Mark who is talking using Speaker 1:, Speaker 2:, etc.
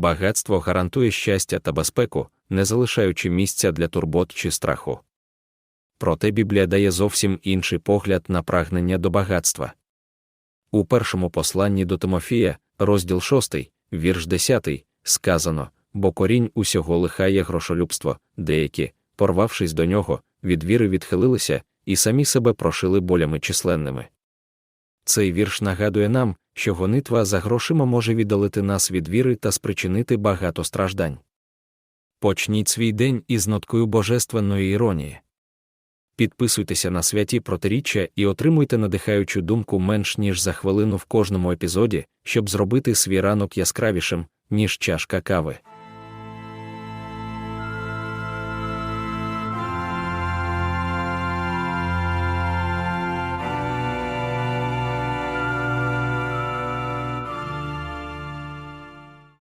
Speaker 1: багатство гарантує щастя та безпеку, не залишаючи місця для турбот чи страху. Проте Біблія дає зовсім інший погляд на прагнення до багатства. У першому посланні до Тимофія, розділ 6, вірш 10, сказано бо корінь усього лиха є грошолюбство, деякі, порвавшись до нього, від віри відхилилися і самі себе прошили болями численними. Цей вірш нагадує нам, що гонитва за грошима може віддалити нас від віри та спричинити багато страждань. Почніть свій день із ноткою божественної іронії. Підписуйтеся на святі протиріччя і отримуйте надихаючу думку менш ніж за хвилину в кожному епізоді, щоб зробити свій ранок яскравішим, ніж чашка кави.